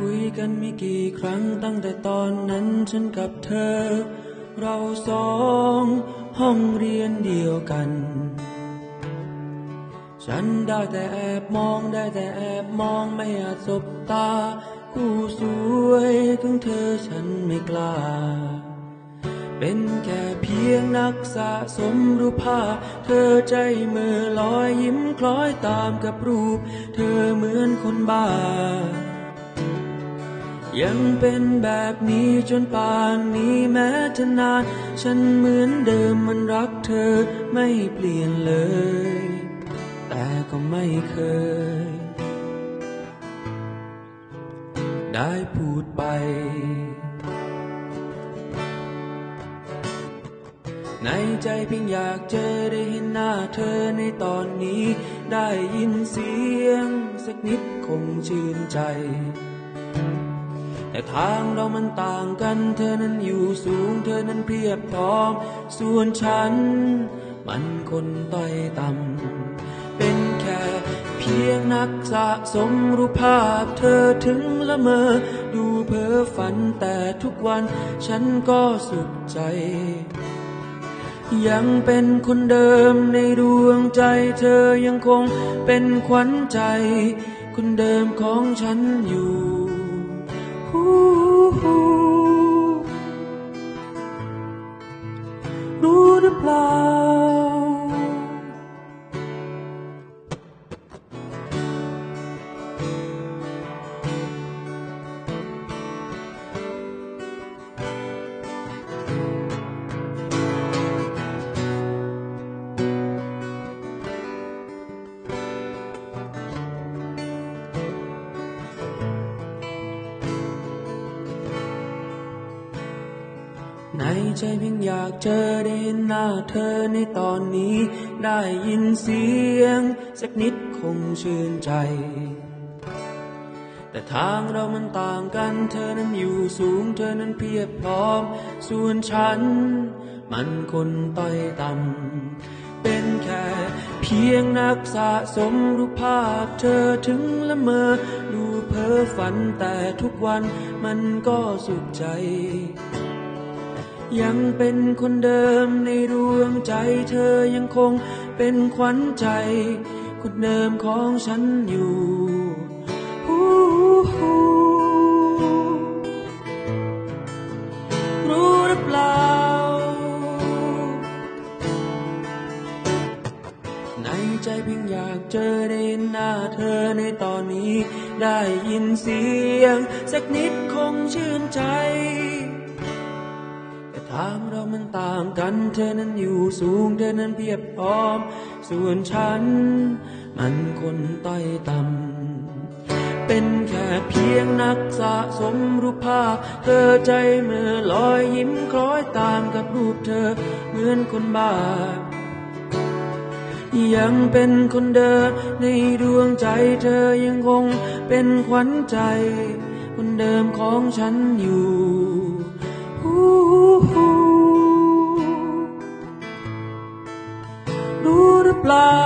คุยกันมีกี่ครั้งตั้งแต่ตอนนั้นฉันกับเธอ เราสองห้องเรียนเดียวกัน ฉันได้แต่แอบมองได้แต่แอบมองไม่อาจสบตา คู่สวยของเธอฉันไม่กล้า เป็นแค่เพียงนักสะสมรูปภาพ เธอใจมือลอยยิ้มคล้อยตามกับรูป เธอเหมือนคนบ้า ยังเป็นแบบนี้จนป่านนี้แม้จะนาน ฉันเหมือนเดิมมันรักเธอไม่เปลี่ยนเลย แต่ก็ไม่เคย ได้พูดไป ในใจเพียงอยากเจอได้เห็นหน้าเธอในตอนนี้ ได้ยินเสียงสักนิดคงชื่นใจ แต่ทางเรามันต่างกันเธอนั้นอยู่สูงเธอนั้นเพียบพร้อม ส่วนฉัน มันคนต้อยต่ำเป็นแค่เพียงนักสะสมรูปภาพเธอถึงละเมอ ดูเพ้อฝันแต่ทุกวันฉันก็สุขใจยังเป็นคนเดิมในดวงใจเธอยังคงเป็นขวัญใจ คนเดิมของฉันอยู่ Oh. ในใจเพียงอยากเจอได้เห็นหน้าเธอในตอนนี้ ได้ยินเสียง สักนิดคงชื่นใจ แต่ทางเรามันต่างกัน เธอนั้นอยู่สูง เธอนั้นเพียบพร้อม ส่วนฉัน มันคนต้อยต่ำ เป็นแค่เพียงนักสะสมรูปภาพ เธอถึงละเมอ ดูเพ้อฝันแต่ทุกวันมันก็สุขใจ ยังเป็นคนเดิมในดวงใจเธอยังคงเป็นขวัญใจ คนเดิมของฉันอยู่รู้หรือเปล่า ในใจเพียงอยากเจอได้หนหน้าเธอในตอนนี้ ได้ยินเสียง สักนิดคงชื่นใจางเรามันต่างกัน เธอนั้นอยู่สูง เธอนั้นเพียบพร้อม ส่วนฉัน มันคนต้อยต่ำ เป็นแค่เพียงนักสะสมรูปภาพ เธอใจเมื่อลอยยิ้มคล้อยตามกับรูปเธอ เหมือนคนบ้า ยังเป็นคนเดิมในดวงใจเธอยังคงเป็นขวัญใจ คนเดิมของฉันอยู่ Butterfly.